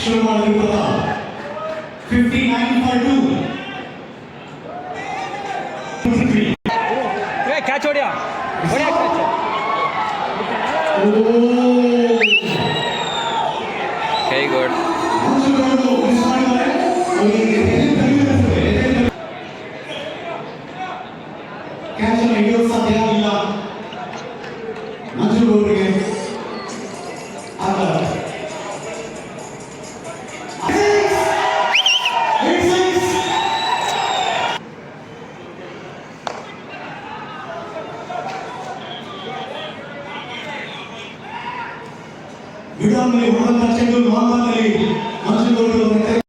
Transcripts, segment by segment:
Shulman Lupata. 59 for 2. ವಿಡಾಂಬರಿ ಹೊಡೆದ ಚೆಂಡು ಮಾಂಗನಲ್ಲಿ ಮಂಜುಗೌಡರು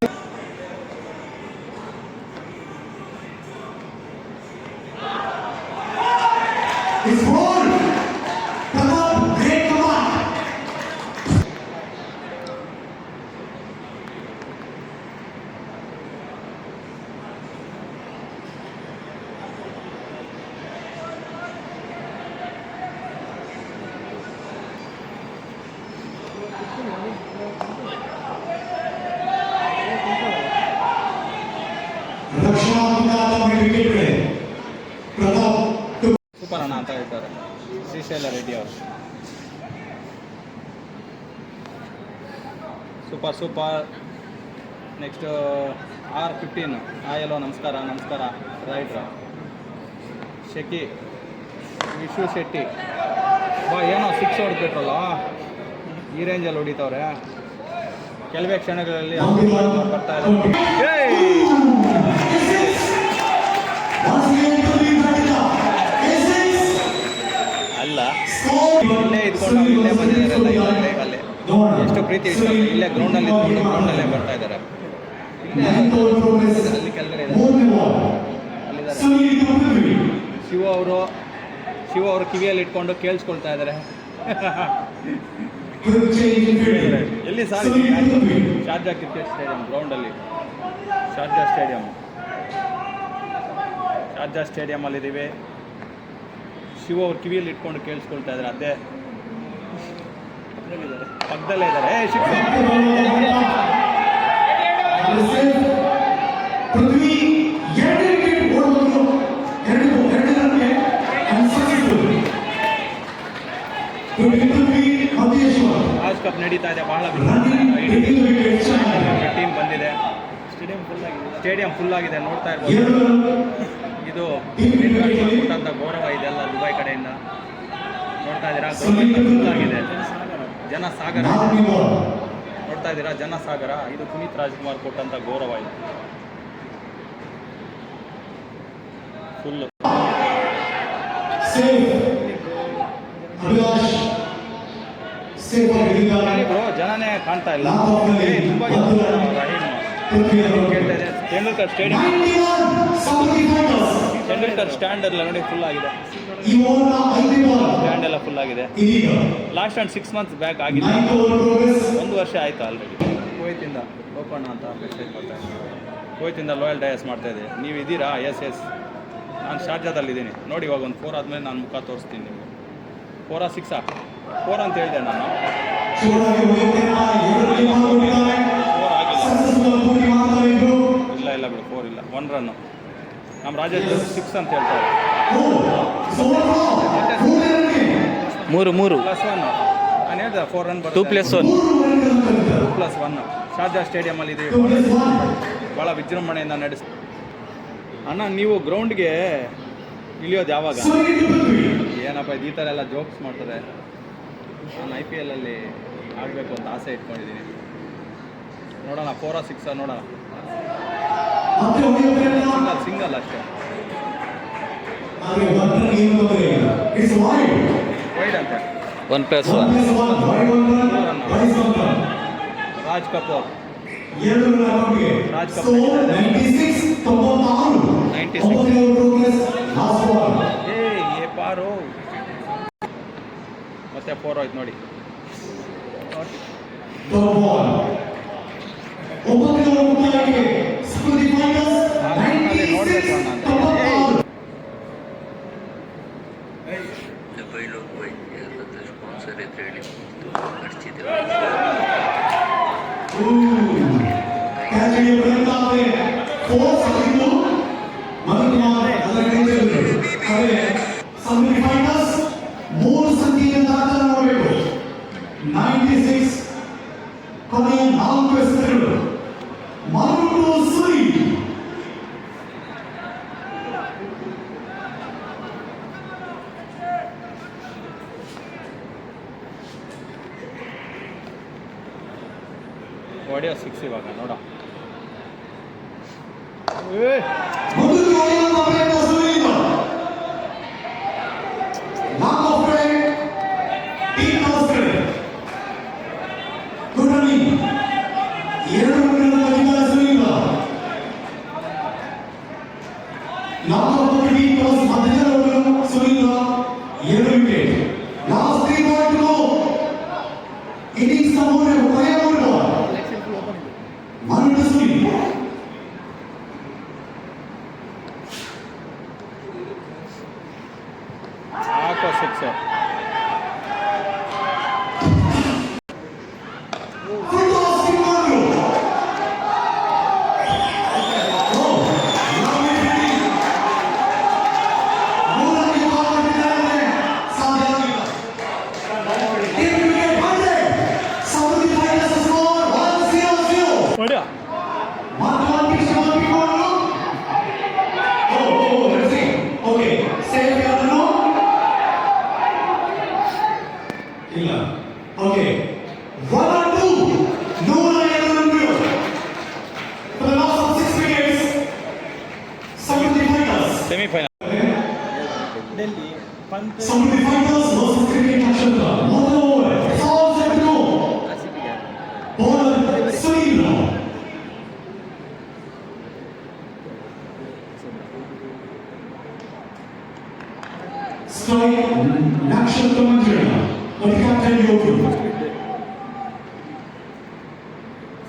ಅಂತ ಹೇಳ್ತಾರೆ ಶ್ರೀಶೈಲ ರೆಡ್ಡಿ ಅವರು. Super super. Next R fifteen ಆ ಎಲ್ಲೋ ನಮಸ್ಕಾರ ನಮಸ್ಕಾರ ರೈಟ್ರ. ಶಕಿ ವಿಶ್ವ ಶೆಟ್ಟಿ. ಬಾ ಏನೋ ಸಿಕ್ಸ್ ಹೊಡೆದ್ಬಿಟ್ರಲ್ಲ? ಈ ರೇಂಜಲ್ಲಿ ಹೊಡಿತವ್ರೆ. ಕೆಲವೇ ಕ್ಷಣಗಳಲ್ಲಿ ಬರ್ತಾ ಇದೆ. ಇಲ್ಲೇ ಇಲ್ಲೇ ಅಲ್ಲೇ ಎಷ್ಟು ಪ್ರೀತಿ ಇಷ್ಟ ಇಲ್ಲೇ ಗ್ರೌಂಡಲ್ಲಿ ಇದ್ಕೊಂಡು ಗ್ರೌಂಡಲ್ಲೇ ಬರ್ತಾ ಇದ್ದಾರೆ. ಅಲ್ಲಿ. ಶಿವ ಅವರು ಶಿವ ಅವರು ಕಿವಿಯಲ್ಲಿ ಇಟ್ಕೊಂಡು ಕೇಳಿಸ್ಕೊಳ್ತಾ ಇದ್ದಾರೆ. ಎಲ್ಲಿ ಸಾರ್. ಶಾರ್ಜಾ ಕ್ರಿಕೆಟ್ ಸ್ಟೇಡಿಯಂ ಗ್ರೌಂಡಲ್ಲಿ ಶಾರ್ಜಾ ಸ್ಟೇಡಿಯಂ ಶಾರ್ಜಾ ಸ್ಟೇಡಿಯಮಲ್ಲಿದ್ದೀವಿ ಶಿವ ಅವ್ರು ಕಿವಿಯಲ್ಲಿ ಇಟ್ಕೊಂಡು ಕೇಳಿಸ್ಕೊಳ್ತಾ ಇದ್ದಾರೆ ಅದೇ ಪಕ್ಕದಲ್ಲೇ ಇದ್ದಾರೆ. ಪೃಥ್ವಿ ಎರಡು ವಿಕೆಟ್ ಎರಡು ಎರಡು ನನಗೆ ಪೃಥ್ವಿ ರಾಜ್ ಕಪ್ ನಡೀತಾ ಇದೆ. ಬಹಳ ಟೀಮ್ ಬಂದಿದೆ ಸ್ಟೇಡಿಯಂ ಫುಲ್ ಆಗಿದೆ. ಸ್ಟೇಡಿಯಂ ಫುಲ್ ಆಗಿದೆ. ನೋಡ್ತಾ ಇರ್ಬೋದು. ಇದು ಕೊಟ್ಟಂತ ಗೌರವ ಇದೆಲ್ಲ ದುಬೈ ಕಡೆಯಿಂದ. ನೋಡ್ತಾ ಇದ್ದೀರಾ? ಫುಲ್ ಆಗಿದೆ. ಜನ ಸಾಗರ ಇದೆ. ನಾಲ್ಕನೇ ನೋಡ್ತಾ ಇದ್ದೀರಾ? ಜನಸಾಗರ. ಇದು ಪುನೀತ್ ರಾಜ್ಕುಮಾರ್ ಕೊಟ್ಟಂತ ಗೌರವ ಇದು. ಫುಲ್ ಸೇಫ್ ಅಭಿಲಾಷ್ ಸೇಫ್ ಆಗಿದ್ದಾರೆ ಬ್ರೋ ಜನನೇ ಕಾಣ್ತಾ ಇಲ್ಲ ಕೇಳ್ತಾ ಇದೆ Tendulkar stadium. 91 Saudi fighters Tendulkar stand ಎಲ್ಲ ನೋಡಿ ಫುಲ್ ಆಗಿದೆ. ಸ್ಟ್ಯಾಂಡ್ ಎಲ್ಲ ಫುಲ್ ಆಗಿದೆ. Last and six months back ಆಗಿದೆ. ಒಂದು ವರ್ಷ ಆಯ್ತು ಆಲ್ರೆಡಿ ಕೋಯ್ತಿಂದ ಓಪನ್ ಅಂತ ಮೆಸೇಜ್ ಮಾಡ್ತಾ ಇದ್ದೀನಿ. ಕೋಯ್ತಿಂದ ಲಾಯಲ್ ಡಯಸ್ ಮಾಡ್ತಾ ಇದೆ ನೀವು ಇದ್ದೀರಾ? ಎಸ್ ಎಸ್ ನಾನು ಶಾರ್ಜಾದಲ್ಲಿದ್ದೀನಿ ನೋಡಿ ಇವಾಗ ಒಂದು ಫೋರ್ ಆದಮೇಲೆ ನಾನು ಮುಖ ತೋರಿಸ್ತೀನಿ ನಿಮಗೆ. ಫೋರಾ ಸಿಕ್ಸಾ ಫೋರ್ ಅಂತ ಹೇಳಿದೆ ನಾನು. ಫೋರ್ ಆಗಿಲ್ಲ. ಫೋರ್ ಇಲ್ಲ ಒನ್ ರನ್ನು ನಮ್ಮ ರಾಜೇಶ್ ಸಿಕ್ಸ್ ಅಂತ ಹೇಳ್ತಾರೆ. ಮೂರು ಮೂರು. ಪ್ಲಸ್ ಒನ್ ನಾನು ಹೇಳ್ದೆ four run two plus one two plus one Sharjah ಸ್ಟೇಡಿಯಮಲ್ಲಿ ಇದೆ ಭಾಳ ವಿಜೃಂಭಣೆಯಿಂದ ನಡೆಸ್ ಅಣ್ಣ ನೀವು ಗ್ರೌಂಡ್ಗೆ ಇಳಿಯೋದು ಯಾವಾಗ? ಏನಪ್ಪ ಇದು ಈ ಥರ ಎಲ್ಲ ಜೋಕ್ಸ್ ಮಾಡ್ತಾರೆ. ನಾನು ಐ ಪಿ ಎಲ್ಲಲ್ಲಿ ಆಡಬೇಕು ಅಂತ ಆಸೆ ಇಟ್ಕೊಂಡಿದ್ದೀನಿ. ನೋಡೋಣ ಫೋರ ಸಿಕ್ಸ ನೋಡೋಣ. ಸಿಂಗಲ್ ಅಷ್ಟೇ. ಆದರೆ ಒನ್ ಏನು it's wide plus Raj Kapoor Raj Kapoor 96 96 96 progress last ball ಮತ್ತೆ ಫೋರ್ ಆಯ್ತು ನೋಡಿ. ಬಾಲ್ ಹೊಡೆಯೋ ಸಿಕ್ಸ್ ಇವಾಗ ನೋಡ.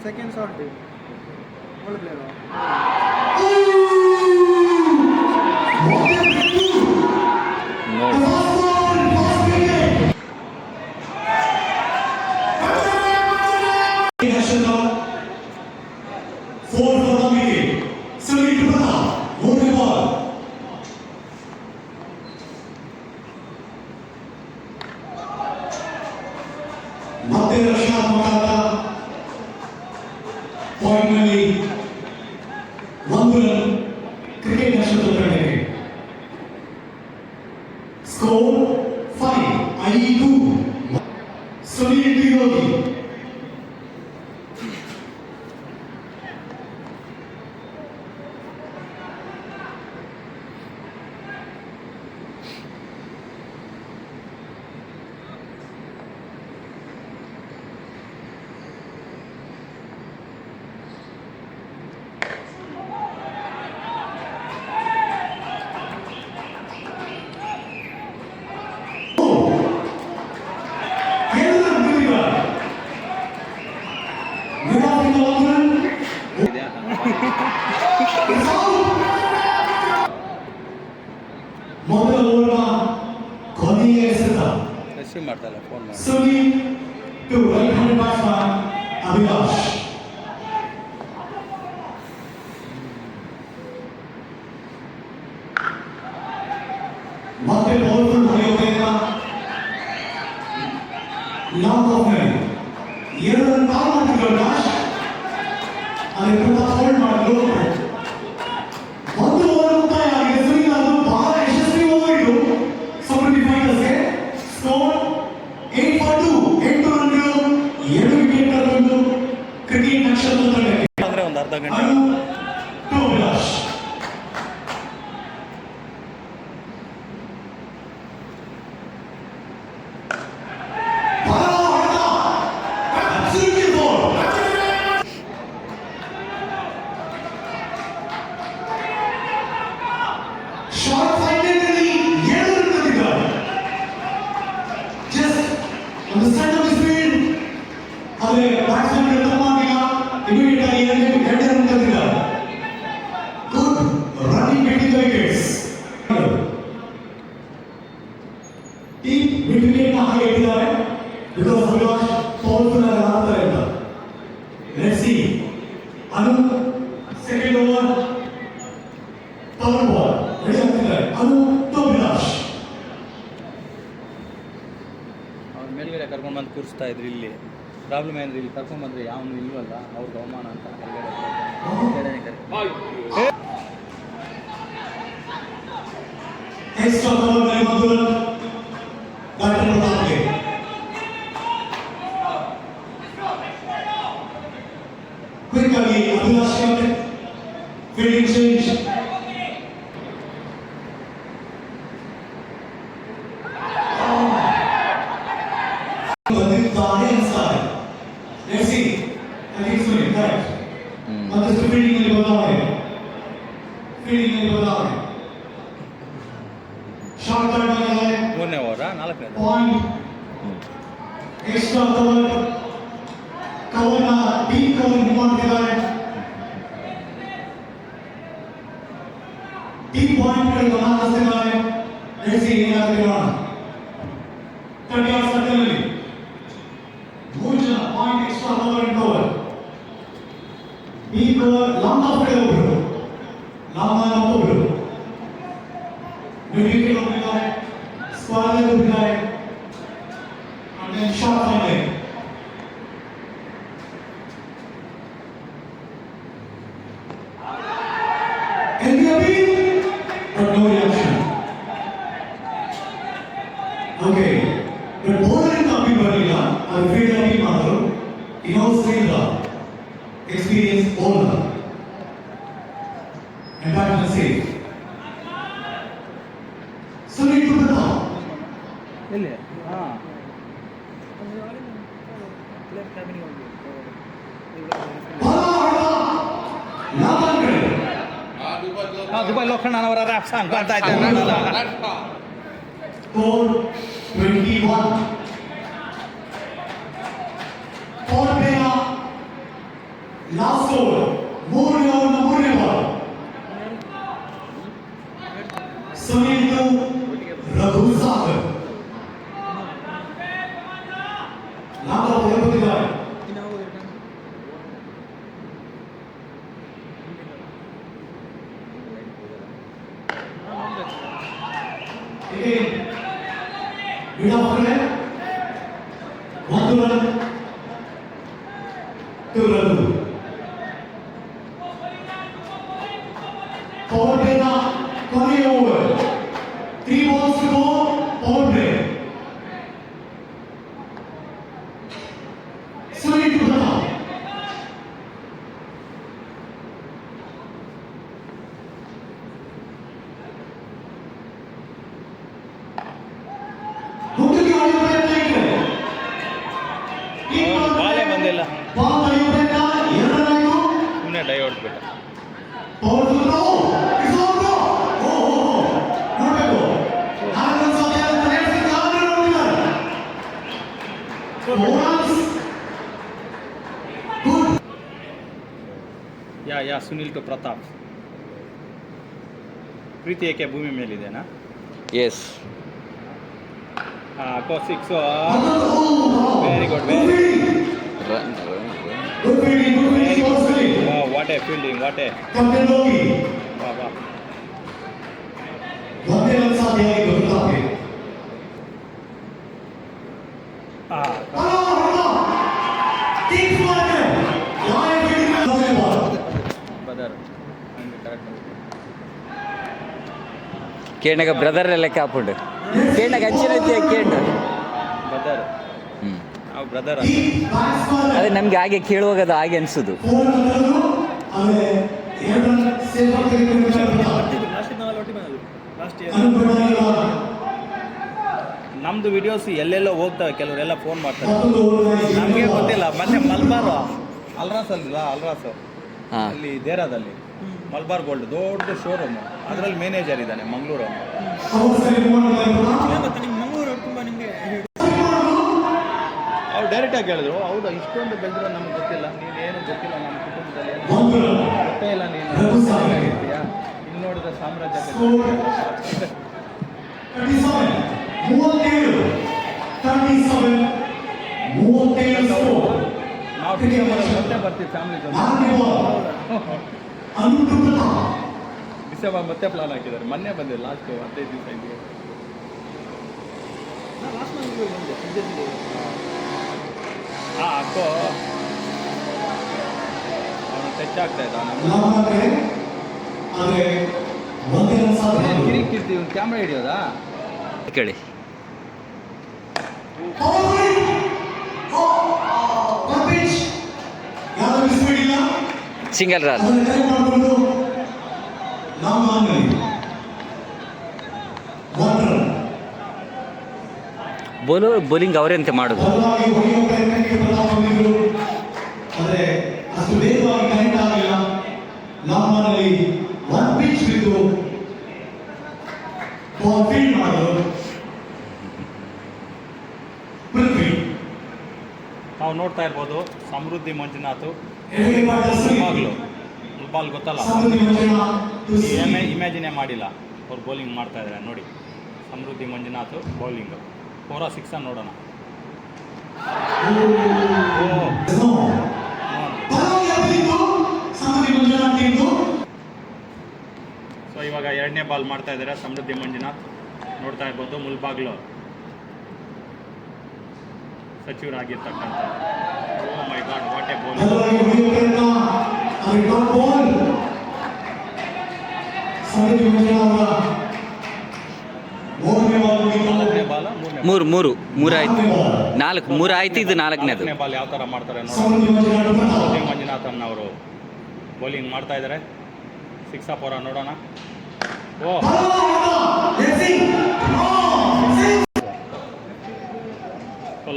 Second shot. Goal player. No. Kamba Abhilash. Not a ball from Hoyokema. Knock off man. ಎರಡು ಕಾಲ್ ಮಾಡಿದ್ರು अर्धा घंटा Shut ಮೇಲ್ಗಡೆ ಕರ್ಕೊಂಡು ಬಂದು ಕೂರಿಸ್ತಾ ಇದ್ರು ಇಲ್ಲಿ. ಪ್ರಾಬ್ಲಮ್ ಏನಂದ್ರೆ ಇಲ್ಲಿ ಕರ್ಕೊಂಡು ಬಂದ್ರೆ ಯಾವನು ಇಲ್ವಲ್ಲ? ಅವ್ರಿಗೆ ಅವಮಾನ ಅಂತ ಕೆಳಗಡೆ ফিডিং এর কথা হয়। ফিডিং এর কথা হয়। সরকার বাংলায় মনে ওরা নালে পয়েন্ট এক্সট্রা কভার কভার না ডিপ কভার নিতে পারে ডিপ পয়েন্ট করে বানা আসতে পারে। এসি এনার দেওয়া దుబాయ్ లోకల్ అనవరా రాఫ్ సాంగ్ పాట అయితే ఫోర్ ట్వంటీ వన్ ఫోర్ పేరా లాస్ట్ ఓవర్ ఇది విడవకలే వద్దులే yeah yeah Sunil to Pratap ಪ್ರೀತಿ ಏಕೆ ಭೂಮಿ ಮೇಲಿದೆನಾ ಎಸ್ ಹಾಂ ಕೋ six very Very good, very run run run good what a fielding what a ಕೇಣಗ brother ಲೆಕ್ಕ ಹಾಕೊಂಡು ಕೇಣಗ ಹಂಚಿನ ಕೇಂಡ ಬ್ರದರ್ ಹ್ಞೂ ಬ್ರದರ್ ಅದೇ ನಮಗೆ ಹಾಗೆ ಕೇಳುವಾಗ ಅದು ಹಾಗೆ ಅನಿಸೋದು. ಆಮೇಲೆ ಎರಡು ರನ್ ಸೇಫ್ ಆಗಿ ನಮ್ದು ವಿಡಿಯೋಸ್ ಎಲ್ಲೆಲ್ಲೋ ಹೋಗ್ತವೆ ಕೆಲವರೆಲ್ಲ ಫೋನ್ ಮಾಡ್ತಾರೆ. ನಮಗೆ ಗೊತ್ತಿಲ್ಲ ಮತ್ತೆ ಮಲ್ಬಾರ್. ಅಲ್ರಾಸ್ ಅಲ್ವಾ ಅಲ್ರಾಸ್. ಹಾಂ. ಅಲ್ಲಿ ದೇರಾದಲ್ಲಿ. ಮಲ್ಬಾರ್ ಗೋಲ್ಡ್ ದೊಡ್ಡ ಶೋರೂಮ್ ಅದರಲ್ಲಿ ಮ್ಯಾನೇಜರ್ ಇದ್ದಾನೆ ಮಂಗಳೂರು ಅವರು ಡೈರೆಕ್ಟಾಗಿ ಹೇಳಿದ್ರು ಹೌದಾ ಇಷ್ಟೊಂದು ಬೆಳೆದಿರೋ ನಮ್ಗೆ ಗೊತ್ತಿಲ್ಲ ನೀನೇನು ಗೊತ್ತಿಲ್ಲ ಬಟ್ಟೆ ಇಲ್ಲ ನೀನು ಇಲ್ಲಿ ನೋಡಿದ ಸಾಮ್ರಾಜ್ಯ ನಾವು ಮತ್ತೆ ಬರ್ತೀವಿ ಫ್ಯಾಮಿಲಿ ಡಿಸೆಂಬರ್ ಮತ್ತೆ ಪ್ಲಾನ್ ಹಾಕಿದ್ದಾರೆ ಮೊನ್ನೆ ಬಂದೆ ಲಾಸ್ಟ್ ಹದಿನೈದು ದಿವಸ ಇದೆ ಆ ಅಕ್ಕೋ ಟಚ್ ಆಗ್ತಾ ಇದ್ದ ಒಂದು ಕ್ಯಾಮ್ರಾ ಹಿಡಿಯೋದಾ? ಕೇಳಿ. ಸಿಂಗಲ್ ರನ್ ಅದನ್ನು ಬೌಲಿಂಗ್ ಅವರೇ ಬೋಲು ಮಾಡೋದು ಬದಲಾಗಿ ಹೊಡೆಯುವ ಪ್ರಯತ್ನಕ್ಕೆ ಪ್ರತಾಪ್ ಬಂದಿದ್ರು ಆದರೆ ಅಷ್ಟು ವೇಗವಾಗಿ ಕನೆಕ್ಟ್ ಆಗಲಿಲ್ಲ ನಮ್ಮಲ್ಲಿ ಒನ್ ಪಿಚ್ ಬಿದ್ದು ಬಾಲ್ ಫೀಲ್ಡ್ ಮಾಡೋದು ಪೃಥ್ವಿ ನಾವು ನೋಡ್ತಾ ಇರ್ಬೋದು ಸಮೃದ್ಧಿ ಮಂಜುನಾಥ್. ಎಡಗೈ ಫುಟ್ಬಾಲ್ ಬಾಲ್ ಗೊತ್ತಲ್ಲ. ಎಮೆ ಇಮ್ಯಾಜಿನೇ ಮಾಡಿಲ್ಲ. ಅವ್ರು ಬೌಲಿಂಗ್ ಮಾಡ್ತಾ ಇದ್ದಾರೆ ನೋಡಿ. Samruddhi Manjunath bowling four six ನೋಡೋಣ. ಸೊ ಇವಾಗ ಎರಡನೇ ಬಾಲ್ ಮಾಡ್ತಾ ಇದ್ದಾರೆ ಸಮೃದ್ಧಿ ಮಂಜುನಾಥ್. ನೋಡ್ತಾ ಇರ್ಬೋದು ಮುಲ್ಬಾಗ್ಲು. ಸಚಿವರಾಗಿರ್ತಕ್ಕಂಥ ಮೂರು ಮೂರು ಮೂರಾಯ್ತು ನಾಲ್ಕನೇ ನಾಲ್ಕು ಮೂರು ಆಯ್ತು ಇದು ನಾಲ್ಕನೇದು. ನಾಲ್ಕನೇ ಬಾಲ್ ಯಾವ ಥರ ಮಾಡ್ತಾರೆ ನೋಡಿ. ಮಂಜುನಾಥನ್ ಅವರು ಬೌಲಿಂಗ್ ಮಾಡ್ತಾ ಇದ್ದಾರೆ. ಸಿಕ್ಸ್ ಫೋರ ನೋಡೋಣ. ಓ.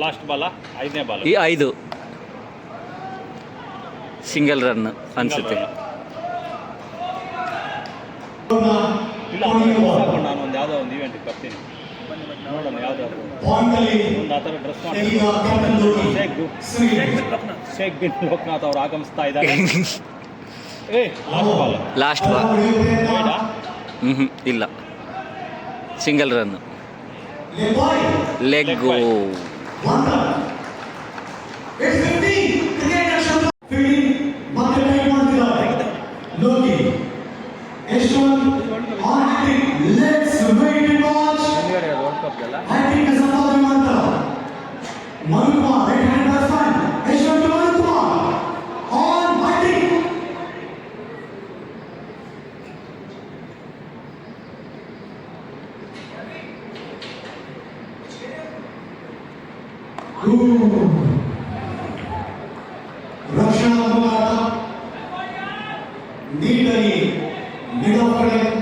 ಲಾಸ್ಟ್ ಬಾಲ ಐದನೇ ಬಾಲ್. ಈ ಐದು. ಸಿಂಗಲ್ ರನ್ ಅನ್ಸುತ್ತೆ. ನಾನು ಒಂದು ಯಾವುದೋ ಒಂದು ಇವೆಂಟಿಗೆ ಬರ್ತೀನಿ. ನೋಡೋಣ ಯಾವುದಾದ್ರು ಒಂದು ಆ ಥರ ಡ್ರೆಸ್ ಮಾಡಿ ಶೇಖ್ ಗು- ಶೇಖ್ ಬಿನ್ ಲೋಕನಾಥ್ ಅವರು ಆಗಮಿಸ್ತಾ ಇದ್ದಾರೆ. ಏ ಲಾಸ್ಟ್ ಬಾಲ್ ಲಾಸ್ಟ್ ಬಾಲ್ ಬೇಡ. ಹ್ಞೂ ಇಲ್ಲ. Single run. ಲೆಗ್ಗು शिक्षण नीट आणि निडपणे